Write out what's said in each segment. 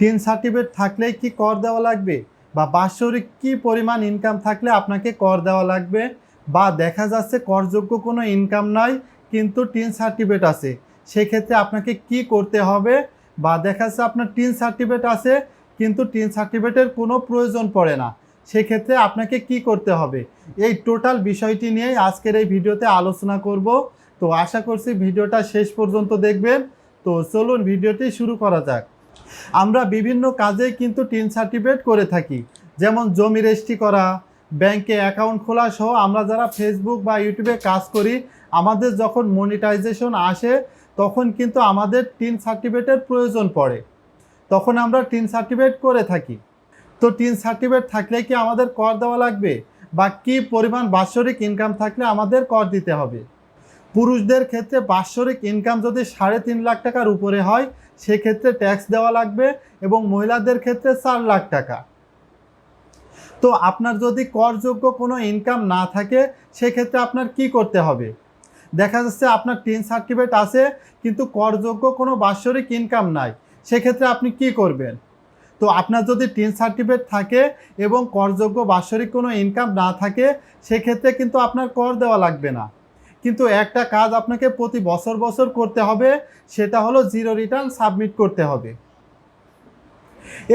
Tin certificate থাকলে কি কর দেওয়া লাগবে? বা বাৎসরিক কি পরিমাণ ইনকাম থাকলে আপনাকে কর দেওয়া লাগবে? বা দেখা যাচ্ছে করযোগ্য কোনো ইনকাম নাই, কিন্তু টিন সার্টিফিকেট আছে। সেক্ষেত্রে আপনাকে কি করতে হবে? বা দেখা যাচ্ছে আপনার টিন সার্টিফিকেট আছে, কিন্তু টিন সার্টিফিকেটের কোনো প্রয়োজন পড়ে না। সেক্ষেত্রে আপনাকে কি করতে হবে? এই টোটাল বিষয়টি নিয়েই আজকের এই ভিডিওতে আলোচনা করব। তো আশা করছি ভিডিওটা শেষ পর্যন্ত দেখবেন। তো চলুন ভিডিওটি শুরু করা যাক। আমরা বিভিন্ন কাজে কিন্তু টিন সার্টিফিকেট করে থাকি। যেমন জমি রেজিস্ট্রি করা ব্যাংকে অ্যাকাউন্ট খোলা সহ আমরা যারা ফেসবুক বা ইউটিউবে কাজ করি, আমাদের যখন মনিটাইজেশন আসে, তখন কিন্তু আমাদের টিন সার্টিফিকেটের প্রয়োজন পড়ে। তখন আমরা টিন সার্টিফিকেট করে থাকি। তো টিন সার্টিফিকেট থাকলে কি আমাদের কর দেওয়া লাগবে? বা কি পরিমাণ বাৎসরিক ইনকাম থাকলে আমাদের কর দিতে হবে? পুরুষদের ক্ষেত্রে বাৎসরিক ইনকাম যদি সাড়ে তিন লাখ টাকার উপরে হয়, সেক্ষেত্রে ট্যাক্স দেওয়া লাগবে এবং মহিলাদের ক্ষেত্রে চার লাখ টাকা। তো আপনার যদি করযোগ্য কোনো ইনকাম না থাকে, সেক্ষেত্রে আপনার কি করতে হবে? দেখা যাচ্ছে আপনার টিন সার্টিফিকেট আছে, কিন্তু করযোগ্য কোনো বাৎসরিক ইনকাম নাই, সেক্ষেত্রে আপনি কি করবেন? তো আপনার যদি টিন সার্টিফিকেট থাকে এবং করযোগ্য বাৎসরিক কোনো ইনকাম না থাকে, সেক্ষেত্রে কিন্তু আপনার কর দেওয়া লাগবে না। কিন্তু একটা কাজ আপনাকে প্রতি বছর বছর করতে হবে, সেটা হলো জিরো রিটার্ন সাবমিট করতে হবে।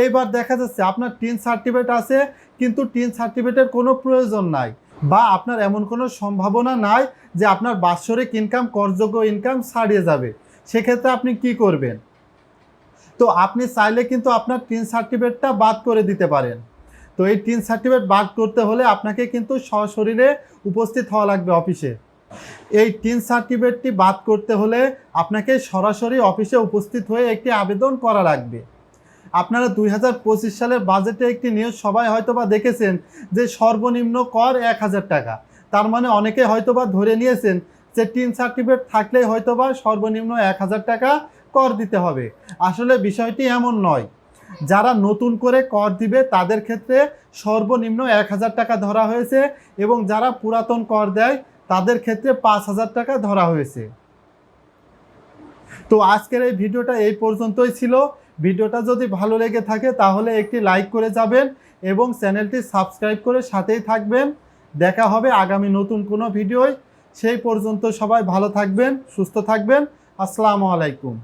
এইবার দেখা যাচ্ছে আপনার টিন সার্টিফিকেট আছে, কিন্তু টিন সার্টিফিকেটের কোনো প্রয়োজন নাই বা আপনার এমন কোনো সম্ভাবনা নাই যে আপনার বাৎসরিক ইনকাম করযোগ্য ইনকাম ছাড়িয়ে যাবে। সেক্ষেত্রে আপনি কি করবেন? তো আপনি চাইলে কিন্তু আপনার টিন সার্টিফিকেটটা বাদ করে দিতে পারেন। তো এই টিন সার্টিফিকেট বাদ করতে হলে আপনাকে কিন্তু সশরীরে উপস্থিত হওয়া লাগবে অফিসে। এই টিন সার্টিফিকেটটি বাদ করতে হলে আপনাকে সরাসরি অফিসে উপস্থিত হয়ে একটি আবেদন করা লাগবে। আপনারা দুই হাজার পঁচিশ সালের বাজেটে একটি নিউজ সবাই হয়তোবা দেখেছেন যে সর্বনিম্ন কর এক হাজার টাকা। তার মানে অনেকে হয়তোবা ধরে নিয়েছেন যে টিন সার্টিফিকেট থাকলেই হয়তোবা সর্বনিম্ন এক হাজার টাকা কর দিতে হবে। আসলে বিষয়টি এমন নয়। যারা নতুন করে কর দিবে, তাদের ক্ষেত্রে সর্বনিম্ন এক হাজার টাকা ধরা হয়েছে এবং যারা পুরাতন কর দেয় তাদের ক্ষেত্রে পাঁচ হাজার টাকা ধরা হয়েছে। তো আজকের এই ভিডিওটা এই পর্যন্তই ছিল। ভিডিওটা যদি ভালো লেগে থাকে তাহলে একটি লাইক করে যাবেন এবং চ্যানেলটি সাবস্ক্রাইব করে সাথেই থাকবেন। দেখা হবে আগামী নতুন কোনো ভিডিওয়। সেই পর্যন্ত সবাই ভালো থাকবেন, সুস্থ থাকবেন। আসসালামু আলাইকুম।